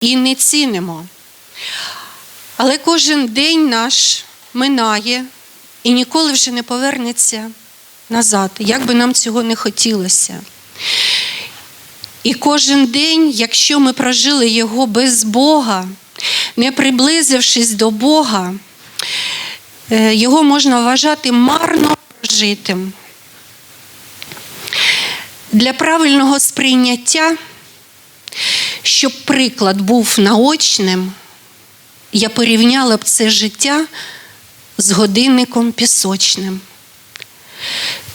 і не цінимо. Але кожен день наш минає і ніколи вже не повернеться назад, як би нам цього не хотілося. І кожен день, якщо ми прожили його без Бога, не приблизившись до Бога, е, його можна вважати марно прожитим. Для правильного сприйняття, щоб приклад був наочним, я порівняла б це життя з годинником пісочним.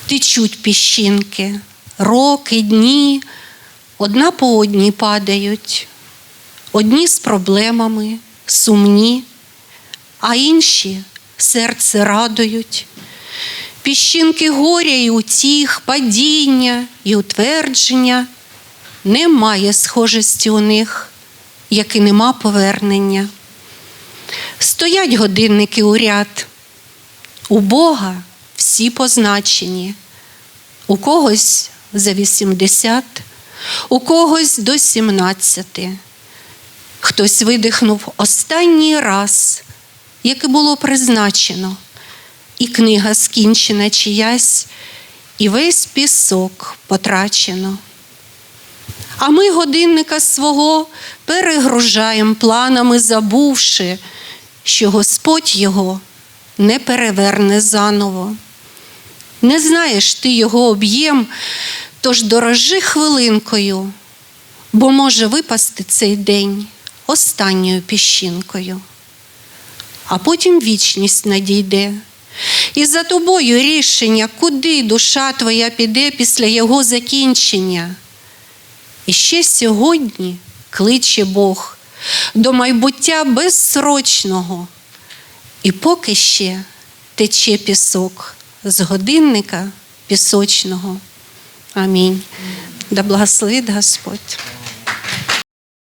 Течуть піщинки, роки, дні, одна по одній падають, одні з проблемами, сумні, а інші серце радують. Піщинки горя і утіх, падіння і утвердження. Немає схожості у них, як і нема повернення. Стоять годинники у ряд. У Бога всі позначені. У когось за 80, у когось до 17. Хтось видихнув останній раз, як і було призначено, і книга скінчена чиясь, і весь пісок потрачено. А ми годинника свого перегружаємо планами, забувши, що Господь його не переверне заново. Не знаєш ти його об'єм, тож дорожи хвилинкою, бо може випасти цей день останньою піщинкою. А потім вічність надійде. І за тобою рішення, куди душа твоя піде після його закінчення. І ще сьогодні кличе Бог до майбуття безсрочного. І поки ще тече пісок з годинника пісочного. Амінь. Да благословить Господь.